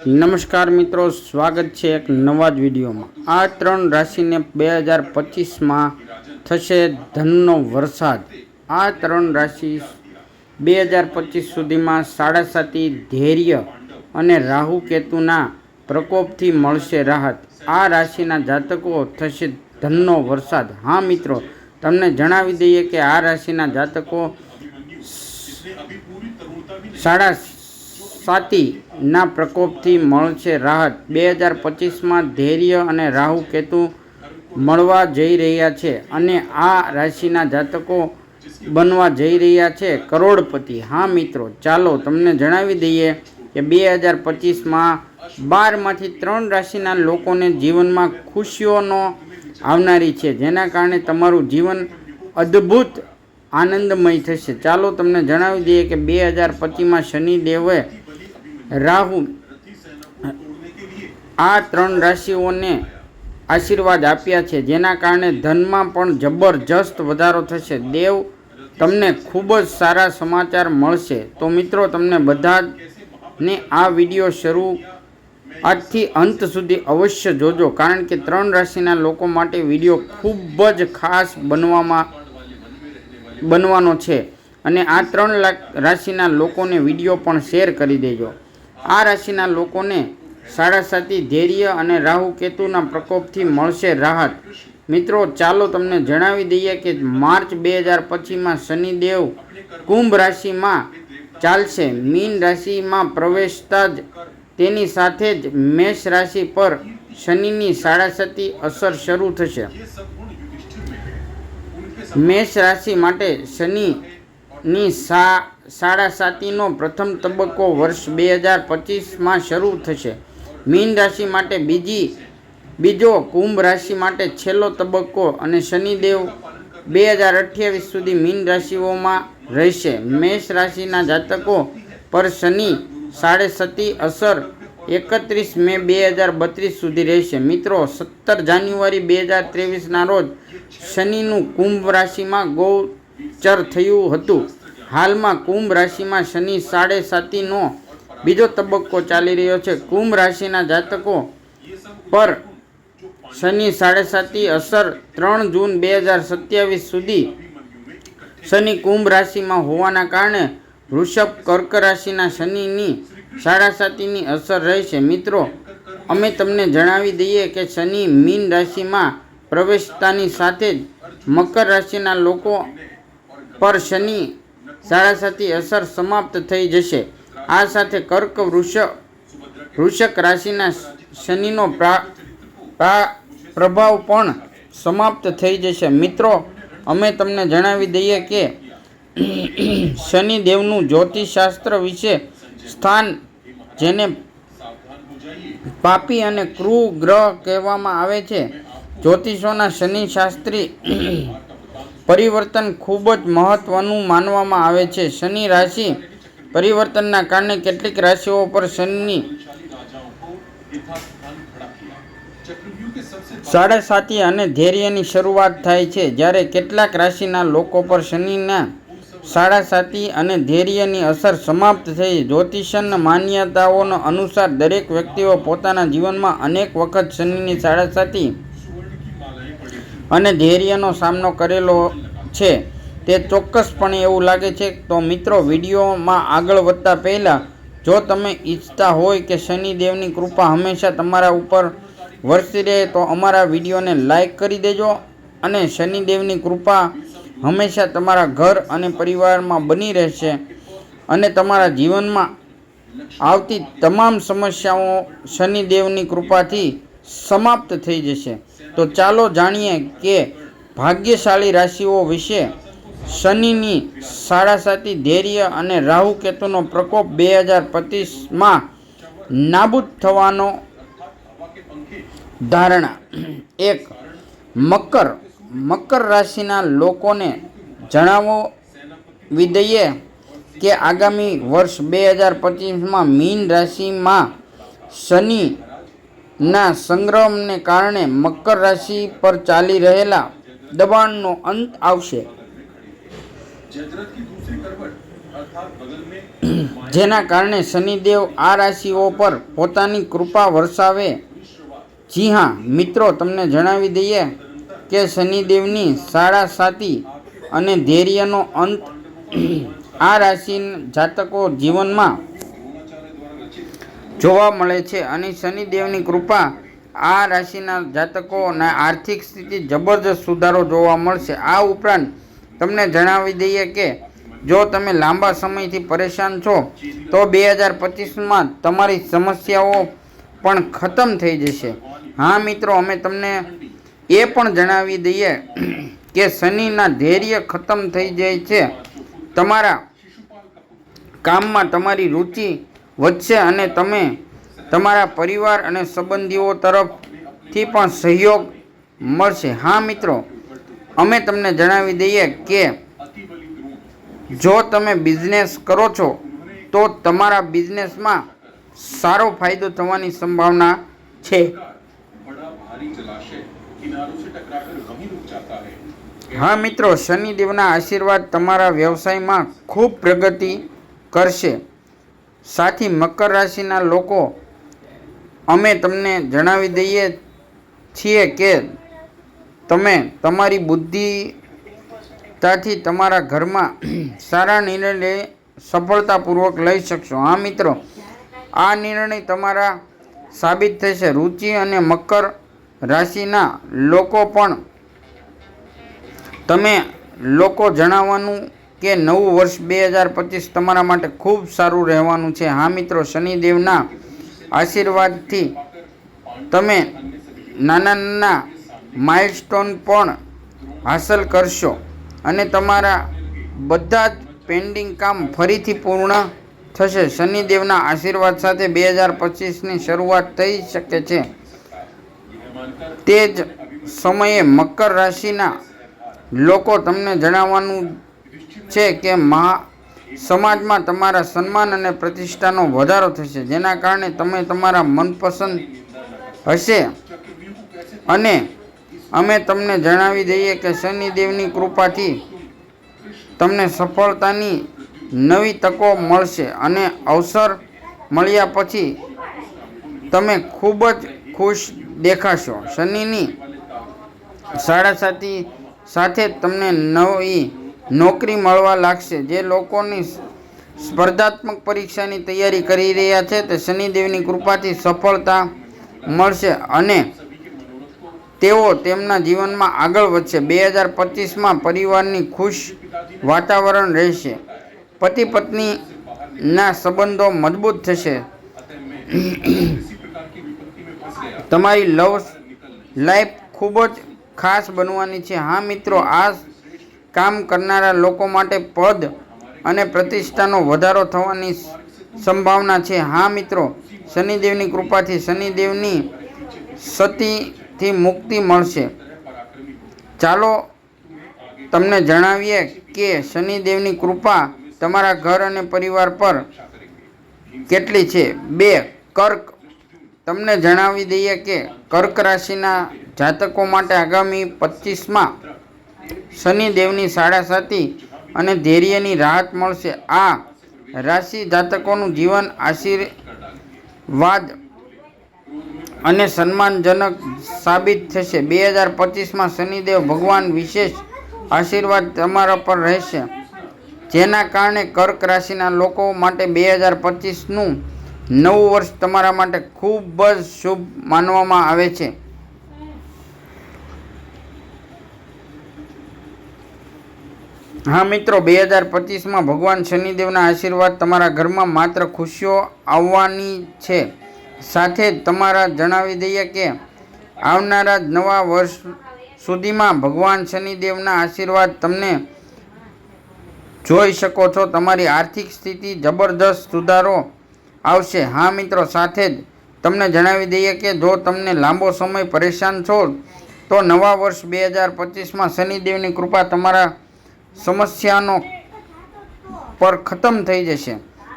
નમસ્કાર મિત્રો, સ્વાગત છે એક નવા જ વિડીયોમાં. આ ત્રણ રાશિને બે હજાર પચીસમાં થશે ધનનો વરસાદ. આ ત્રણ રાશિ બે હજાર પચીસ સુધીમાં સાડા સાતી ધૈર્ય અને રાહુ કેતુના પ્રકોપથી મળશે રાહત. આ રાશિના જાતકો થશે ધનનો વરસાદ. હા મિત્રો, તમને જણાવી દઈએ કે આ રાશિના જાતકો સાડા સાતીના પ્રકોપથી મળશે રાહત. બે હજાર પચીસમાં ધૈર્ય અને રાહુ કેતુ મળવા જઈ રહ્યા છે અને આ રાશિના જાતકો બનવા જઈ રહ્યા છે કરોડપતિ. હા મિત્રો, ચાલો તમને જણાવી દઈએ કે બે હજાર પચીસમાં બારમાંથી ત્રણ રાશિના લોકોને જીવનમાં ખુશીઓનો આવનારી છે, જેના કારણે તમારું જીવન અદ્ભુત આનંદમય થશે. ચાલો તમને જણાવી દઈએ કે બે હજાર પચીસમાં શનિદેવે રાહુ આ ત્રણ રાશિઓને આશીર્વાદ આપ્યા છે. જેના કારણે ધનમાં પણ જબરજસ્ત વધારો થશે. દેવ તમને ખૂબ જ સારા સમાચાર મળશે. તો મિત્રો, તમને બધા ને આ વીડિયો શરૂ આજથી અંત સુધી અવશ્ય જોજો. કારણ કે ત્રણ રાશિના લોકો માટે વીડિયો ખૂબ જ ખાસ બનવામાં બનવાનો છે. અને આ ત્રણ રાશિના લોકોને વીડિયો પણ શેર કરી દેજો. આ રાશિના લોકોને સાડાસાતી ધૈર્ય અને રાહુ કેતુના પ્રકોપથી મળશે રાહત. મિત્રો, ચાલો તમને જણાવી દઈએ કે માર્ચ બે હજાર પચીસમાં શનિદેવ કુંભ રાશિમાં ચાલશે. મીન રાશિમાં પ્રવેશતા જ તેની સાથે જ મેષ રાશિ પર શનિની સાડાસતી અસર શરૂ થશે. મેષ રાશિ માટે શનિની સા સાડા સાતીનો પ્રથમ તબક્કો વર્ષ બે હજાર પચીસમાં શરૂ થશે. મીન રાશિ માટે બીજી, બીજો કુંભ રાશિ માટે છેલ્લો તબક્કો અને શનિદેવ બે હજાર અઠ્યાવીસ સુધી મીન રાશિઓમાં રહેશે. મેષ રાશિના જાતકો પર શનિ સાડે સતી અસર એકત્રીસ મે બે હજાર બત્રીસ સુધી રહેશે. મિત્રો, સત્તર જાન્યુઆરી બે હજાર ત્રેવીસના રોજ શનિનું કુંભ રાશિમાં ગોચર થયું હતું. હાલમાં કુંભ રાશિમાં શનિ સાડે સાતીનો બીજો તબક્કો ચાલી રહ્યો છે. કુંભ રાશિના જાતકો પર શનિ સાડે સાતી અસર ત્રણ જૂન બે હજાર સત્યાવીસ સુધી શનિ કુંભ રાશિમાં હોવાના કારણે વૃષભ કર્ક રાશિના શનિની સાડા સાતીની અસર રહેશે મિત્રો, અમે તમને જણાવી દઈએ કે શનિ મીન રાશિમાં પ્રવેશતાની સાથે જ મકર રાશિના લોકો પર શનિ સાડા અસર સમાપ્ત થઈ જશે. આ સાથે કર્ક વૃષ, વૃષક રાશિના શનિનો પ્રા- પ્રભાવ પણ સમાપ્ત થઈ જશે. મિત્રો, અમે તમને જણાવી દઈએ કે શનિદેવનું જ્યોતિષશાસ્ત્ર વિશે સ્થાન જેને પાપી અને ક્રૂ ગ્રહ કહેવામાં આવે છે, જ્યોતિષોના શનિ શાસ્ત્રી પરિવર્તન ખૂબ જ મહત્વનું માનવામાં આવે છે. શનિ રાશિ પરિવર્તનના કારણે કેટલીક રાશિઓ પર શનિની સાડા સાતી અને ધૈર્યની શરૂઆત થાય છે. જ્યારે કેટલાક રાશિના લોકો પર શનિના સાડા સાતી અને ધૈર્યની અસર સમાપ્ત થઈ. જ્યોતિષન માન્યતાઓનો અનુસાર દરેક વ્યક્તિઓ પોતાના જીવનમાં અનેક વખત શનિની સાડા સાતી અને ધૈર્યનો સામનો કરેલો છે. તે ચોક્કસપણે એવું લાગે છે તો મિત્રો, વિડીયોમાં આગળ વધતા પહેલાં, જો તમે ઈચ્છતા હોય કે શનિદેવની કૃપા હંમેશા તમારા ઉપર વરસી રહે, તો અમારા વિડીયોને લાઈક કરી દેજો અને શનિદેવની કૃપા હંમેશા તમારા ઘર અને પરિવારમાં બની રહેશે અને તમારા જીવનમાં આવતી તમામ સમસ્યાઓ શનિદેવની કૃપાથી સમાપ્ત થઈ જશે. તો ચાલો જાણીએ કે ભાગ્યશાળી રાશિઓ વિશે શનિની સાડા સાતી ધૈર્ય અને રાહુ કેતુનો પ્રકોપ બે હજાર પચીસમાં નાબૂદ થવાનો ધારણા. એક, મકર. મકર રાશિના લોકોને જણાવો દઈએ કે આગામી વર્ષ બે હજાર પચીસમાં મીન રાશિમાં શનિના સંગ્રમને કારણે મકર રાશિ પર ચાલી રહેલા દબાણનો અંત આવશે. જેના કારણે શનિદેવ આ રાશિઓ પર પોતાની કૃપા વરસાવે. જી હા, મિત્રો, તમને જણાવી દઈએ કે શનિદેવની સાડા સાતી અને ધૈર્યનો અંત આ રાશિ જાતકો જીવનમાં જોવા મળે છે અને શનિદેવની કૃપા આ રાશિના જાતકોના આર્થિક સ્થિતિ જબરદસ્ત સુધારો જોવા મળશે. આ ઉપરાંત તમને જણાવી દઈએ કે જો તમે લાંબા સમયથી પરેશાન છો, તો બે હજાર પચીસમાં તમારી સમસ્યાઓ પણ ખતમ થઈ જશે. હા મિત્રો, અમે તમને એ પણ જણાવી દઈએ કે શનિના ધૈર્ય ખતમ થઈ જાય છે. તમારા કામમાં તમારી રુચિ વધશે અને તમે તમારા પરિવાર અને સંબંધીઓ તરફથી પણ સહયોગ મળશે. હા, મિત્રો, અમે તમને જણાવી દઈએ કે જો તમે બિઝનેસ કરો છો, તો તમારા બિઝનેસમાં સારો ફાયદો થવાની સંભાવના છે. હા, મિત્રો, શનિદેવના આશીર્વાદ તમારા વ્યવસાયમાં ખૂબ પ્રગતિ કરશે. સાથી મકર રાશિના લોકો, અમે તમને જણાવી દઈએ છીએ કે તમે તમારી બુદ્ધિતાથી તમારા ઘરમાં સારા નિર્ણય સફળતાપૂર્વક લઈ શકશો. હા, મિત્રો, આ નિર્ણય તમારા સાબિત થશે. રુચિ અને મકર રાશિના લોકો પણ તમે લોકો જણાવવાનું કે નવું વર્ષ બે હજાર પચીસ તમારા માટે ખૂબ સારું રહેવાનું છે. હા મિત્રો, શનિદેવના આશીર્વાદથી તમે નાના નાના માઇલસ્ટોન પણ હાંસલ કરશો અને તમારા બધા જ પેન્ડિંગ કામ ફરીથી પૂર્ણ થશે. શનિદેવના આશીર્વાદ સાથે બે હજાર પચીસની શરૂઆત થઈ શકે છે. તે જ સમયે મકર રાશિના લોકો તમને જણાવવાનું છે કે મહા સમાજમાં તમારા સન્માન અને પ્રતિષ્ઠાનો વધારો થશે, જેના કારણે તમે તમારા મનપસંદ હશે. અને અમે તમને જણાવી દઈએ કે શનિદેવની કૃપાથી તમને સફળતાની નવી તકો મળશે અને અવસર મળ્યા પછી તમે ખૂબ જ ખુશ દેખાશો. શનિની સાડા સાતી સાથે તમને નવી નોકરી મળવા લાગશે. જે લોકોની સ્પર્ધાત્મક પરીક્ષાની તૈયારી કરી રહ્યા છે, તે શનિદેવની કૃપાથી સફળતા મળશે અને તેઓ તેમના જીવનમાં આગળ વધશે. બે હજાર પચીસમાં પરિવારની ખુશ વાતાવરણ રહેશે. પતિ પત્નીના સંબંધો મજબૂત થશે. તમારી લવ, લાઈફ ખૂબ જ ખાસ બનવાની છે. હા મિત્રો, આ કામ કરનારા લોકો માટે પદ અને પ્રતિષ્ઠાનો વધારો થવાની સંભાવના છે. હા, મિત્રો, શનિદેવની કૃપાથી શનિદેવની સતીથી મુક્તિ મળશે. ચાલો તમને જણાવીએ કે શનિદેવની કૃપા તમારા ઘર અને પરિવાર પર કેટલી છે? બે, કર્ક. તમને જણાવી દઈએ કે કર્ક રાશિના જાતકો માટે આગામી પચીસમાં શનિદેવની સાડા સાતી અને ધૈર્યની રાહત મળશે. આ રાશિ જાતકોનું જીવન આશીર્વાદ અને સન્માનજનક સાબિત થશે. બે હજાર પચીસમાં શનિદેવ ભગવાન વિશેષ આશીર્વાદ તમારા પર રહેશે. જેના કારણે કર્ક રાશિના લોકો માટે બે હજાર પચીસનું નવું વર્ષ તમારા માટે ખૂબ જ શુભ માનવામાં આવે છે. હા મિત્રો, બે હજાર પચીસમાં ભગવાન શનિદેવના આશીર્વાદ તમારા ઘરમાં માત્ર ખુશીઓ આવવાની છે. સાથે જ તમારા જણાવી દઈએ કે આવનારા નવા વર્ષ સુધીમાં ભગવાન શનિદેવના આશીર્વાદ તમને જોઈ શકો છો. તમારી આર્થિક સ્થિતિ જબરદસ્ત સુધારો આવશે. હા મિત્રો, સાથે જ તમને જણાવી દઈએ કે જો તમને લાંબો સમય પરેશાન છો, તો નવા વર્ષ બે હજાર પચીસમાં શનિદેવની કૃપા તમારા સમસ્યાનો પર ખતમ થઈ જશે.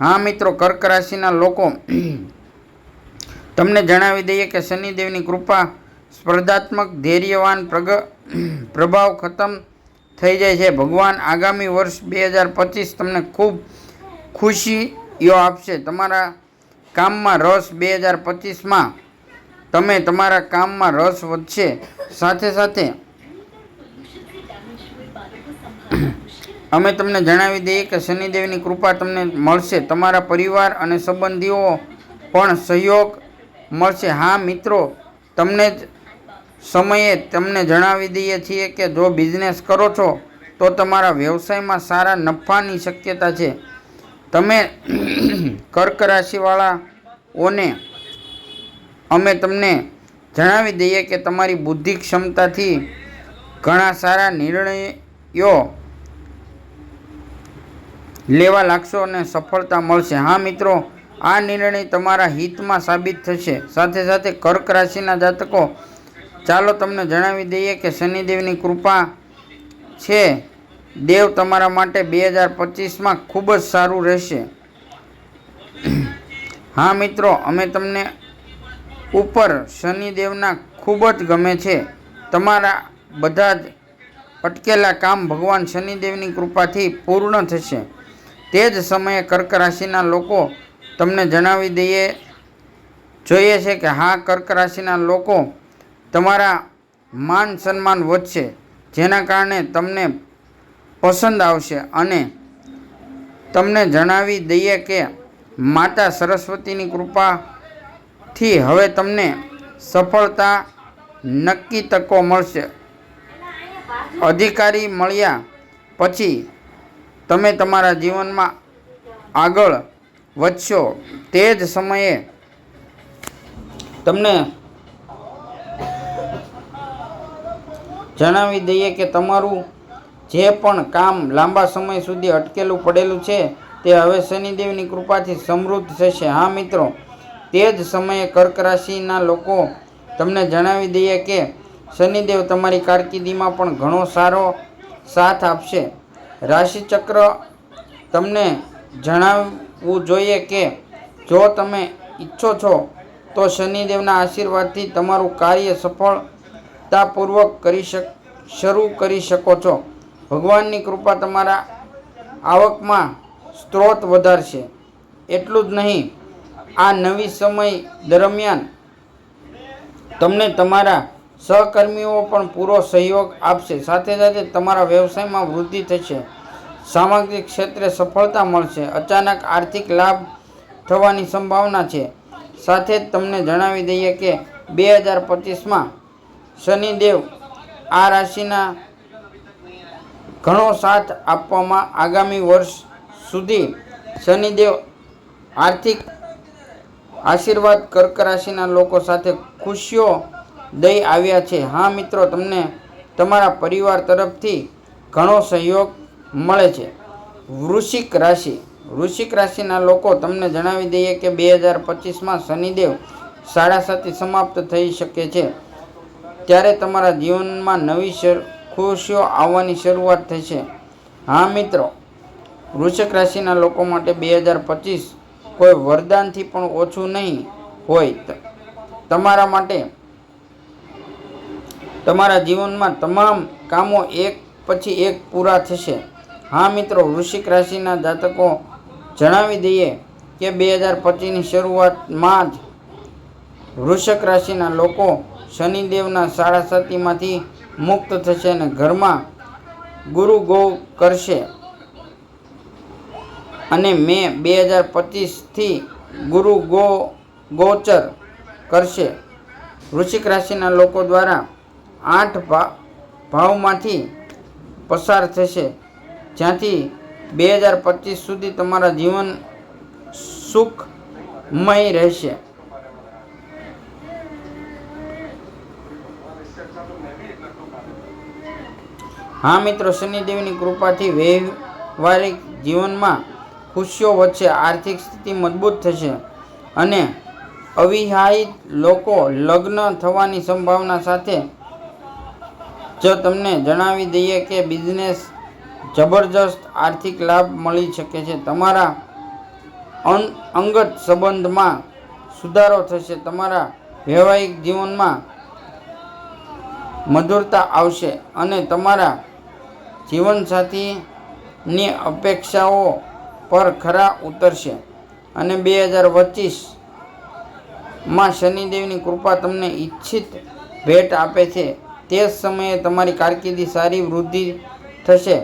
હા મિત્રો, કર્ક રાશિના લોકો, તમને જણાવી દઈએ કે શનિદેવની કૃપા સ્પર્ધાત્મક ધૈર્યવાન પ્રગ, પ્રભાવ ખતમ થઈ જાય છે. ભગવાન આગામી વર્ષ બે હજાર પચીસ તમને ખૂબ ખુશીઓ આપશે. તમારા કામમાં રસ બે હજાર પચીસમાં, તમે તમારા કામમાં રસ વધશે. સાથે સાથે અમે તમને જણાવી દઈએ કે શનિદેવની કૃપા તમને મળશે. તમારા પરિવાર અને સંબંધીઓ પણ સહયોગ મળશે. હા, મિત્રો, તમને જ સમયે તમને જણાવી દઈએ છીએ કે જો બિઝનેસ કરો છો, તો તમારા વ્યવસાયમાં સારા નફાની શક્યતા છે. તમે કર્ક રાશિવાળાઓને અમે તમને જણાવી દઈએ કે તમારી બુદ્ધિ ક્ષમતાથી ઘણા સારા નિર્ણયો લેવા લાગશો અને સફળતા મળશે. હા મિત્રો, આ નિર્ણય તમારા હિતમાં સાબિત થશે. સાથે સાથે કર્ક રાશિના જાતકો, ચાલો તમને જણાવી દઈએ કે શનિદેવની કૃપા છે. દેવ તમારા માટે બે હજાર પચીસમાં ખૂબ જ સારું રહેશે. હા મિત્રો, અમે તમને ઉપર શનિદેવના ખૂબ જ ગમે છે. તમારા બધા જ અટકેલા કામ ભગવાન શનિદેવની કૃપાથી પૂર્ણ થશે. તે જ સમયે કર્ક રાશિના લોકો તમને જણાવી દઈએ. જોઈએ છે કે હા, કર્ક રાશિના લોકો તમારા માન સન્માન વધશે, જેના કારણે તમને પસંદ આવશે અને તમને જણાવી દઈએ કે માતા સરસ્વતીની કૃપાથી હવે તમને સફળતા નક્કી તકો મળશે. અધિકારી મળ્યા પછી તમે તમારા જીવનમાં આગળ વધશો તે જ સમયે તમને જણાવી દઈએ કે તમારું જે પણ કામ લાંબા સમય સુધી અટકેલું પડેલું છે તે હવે શનિદેવની કૃપાથી સમૃદ્ધ થશે. હા, મિત્રો, તે જ સમયે કર્ક રાશિના લોકો તમને જણાવી દઈએ કે શનિદેવ તમારી કારકિર્દીમાં પણ ઘણો સારો સાથ આપશે. રાશિચક્ર તમને જણાવવું જોઈએ કે જો તમે ઈચ્છો છો, તો શનિદેવના આશીર્વાદથી તમારું કાર્ય સફળતાપૂર્વક કરી શક, શરૂ કરી શકો છો. ભગવાનની કૃપા તમારા આવકમાં સ્ત્રોત વધારશે. એટલું જ નહીં, આ નવી સમય દરમિયાન તમને તમારા સહકર્મીઓ પણ પૂરો સહયોગ આપશે. સાથે સાથે તમારા વ્યવસાયમાં વૃદ્ધિ થશે. સામાજિક ક્ષેત્રે સફળતા મળશે. અચાનક આર્થિક લાભ થવાની સંભાવના છે. સાથે જ તમને જણાવી દઈએ કે બે હજાર પચીસમાં શનિદેવ આ રાશિના ઘણો સાથ આપવામાં આગામી વર્ષ સુધી શનિદેવ આર્થિક આશીર્વાદ કર્ક રાશિના લોકો સાથે ખુશીઓ દઈ આવ્યા છે. હા મિત્રો, તમને તમારા પરિવાર તરફથી ઘણો સહયોગ મળે છે. વૃશ્ચિક રાશિ. વૃશ્ચિક રાશિના લોકો તમને જણાવી દઈએ કે બે હજાર પચીસમાં શનિદેવ સાડા સાતી સમાપ્ત થઈ શકે છે. ત્યારે તમારા જીવનમાં નવી ખુશીઓ આવવાની શરૂઆત થશે. હા મિત્રો, વૃશ્ચિક રાશિના લોકો માટે બે હજાર પચીસ કોઈ વરદાનથી પણ ઓછું નહીં હોય. તમારા માટે તમારા જીવનમાં તમામ કામો એક પછી એક પૂરા થશે. હા મિત્રો, વૃશ્ચિક રાશિના જાતકો જણાવી દઈએ કે બે હજાર પચીસની શરૂઆતમાં જ વૃષક રાશિના લોકો શનિદેવના સાડા સાતીમાંથી મુક્ત થશે અને ઘરમાં ગુરુ ગો કરશે. અને મે બે હજાર પચીસથી ગુરુ ગો, ગોચર કરશે. વૃશ્ચિક રાશિના લોકો દ્વારા આઠ ભાવમાંથી પસાર થશે. જ્યાંથી બે હજાર પચીસ સુધી તમારા જીવન સુખમય રહેશે. હા મિત્રો, શનિદેવની કૃપાથી વ્યવહારિક જીવનમાં ખુશીઓ વધશે, આર્થિક સ્થિતિ મજબૂત થશે અને અવિવાહિત લોકો લગ્ન થવાની સંભાવના સાથે જો તમને જણાવી દઈએ કે બિઝનેસ જબરજસ્ત આર્થિક લાભ મળી શકે છે, તમારા અંગત સંબંધમાં સુધારો થશે, તમારા વૈવાહિક જીવનમાં મધુરતા આવશે અને તમારા જીવનસાથીની અપેક્ષાઓ પર ખરા ઉતરશે. અને બે હજાર પચીસમાં શનિદેવની કૃપા તમને ઈચ્છિત ભેટ આપે છે. તે સમયે તમારી કારકિર્દી સારી વૃદ્ધિ થશે.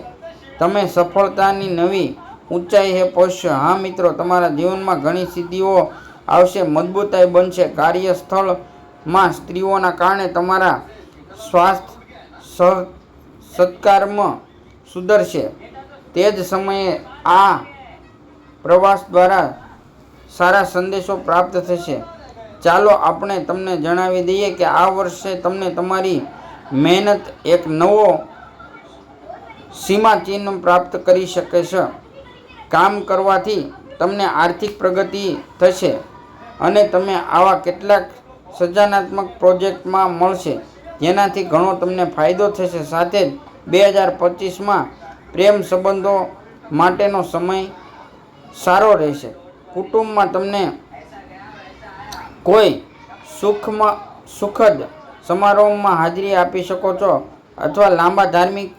તમે સફળતાની નવી ઊંચાઈએ પહોંચશો હા મિત્રો, તમારા જીવનમાં ઘણી સિદ્ધિઓ આવશે, મજબૂતાઈ બનશે. કાર્યસ્થળમાં સ્ત્રીઓના કારણે તમારા સ્વાસ્થ્ય સત્કર્મ સુધરશે. તે જ સમયે આ પ્રવાસ દ્વારા સારા સંદેશો પ્રાપ્ત થશે. ચાલો આપણે તમને જણાવી દઈએ કે આ વર્ષે તમને તમારી મહેનત એક નવો સીમા ચિહ્ન પ્રાપ્ત કરી શકે છે. કામ કરવાથી તમને આર્થિક પ્રગતિ થશે અને તમે આવા કેટલાક સર્જનાત્મક પ્રોજેક્ટમાં મળશે, જેનાથી ઘણો તમને ફાયદો થશે. સાથે જ બે હજાર પચીસમાં પ્રેમ સંબંધો માટેનો સમય સારો રહેશે. કુટુંબમાં તમને કોઈ સુખમાં સુખદ સમારોહમાં હાજરી આપી શકો છો અથવા લાંબા ધાર્મિક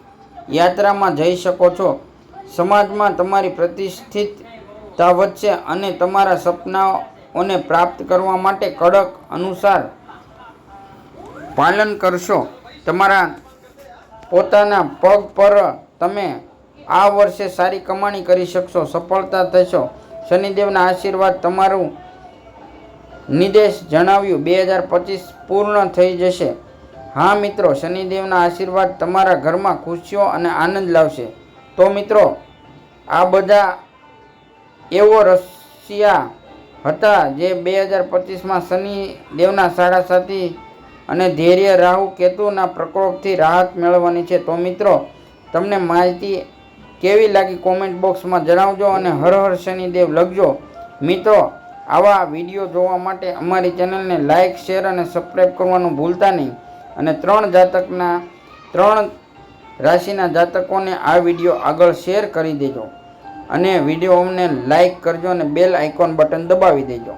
યાત્રામાં જઈ શકો છો. સમાજમાં તમારી પ્રતિષ્ઠિતતા વધશે અને તમારા સપનાઓને પ્રાપ્ત કરવા માટે કડક અનુસાર પાલન કરશો. તમારા પોતાના પગ પર તમે આ વર્ષે સારી કમાણી કરી શકશો, સફળતા થશો. શનિદેવના આશીર્વાદ તમારું નિદેશ જણાવ્યું, બે હજાર પચીસ પૂર્ણ થઈ જશે. હા મિત્રો, શનિદેવના આશીર્વાદ તમારા ઘરમાં ખુશીઓ અને આનંદ લાવશે. તો મિત્રો, આ બધા એવો રશિયા હતા જે બે હજાર પચીસમાં શનિદેવના સાડા સાથી અને ધૈર્ય, રાહુ, કેતુના પ્રકોપથી રાહત મેળવવાની છે. તો મિત્રો, તમને માહિતી કેવી લાગી કોમેન્ટ બોક્સમાં જણાવજો અને હર હર શનિદેવ લખજો. મિત્રો આવા વીડિયો જોવા માટે અમારી ચેનલને લાઇક શેર અને સબસ્ક્રાઈબ કરવાનું ભૂલતા નહીં. અને ત્રણ જાતકના, ત્રણ રાશિના જાતકોને આ વીડિયો આગળ શેર કરી દેજો. અને વીડિયો અમને લાઇક કરજો અને બેલ આઇકોન બટન દબાવી દેજો.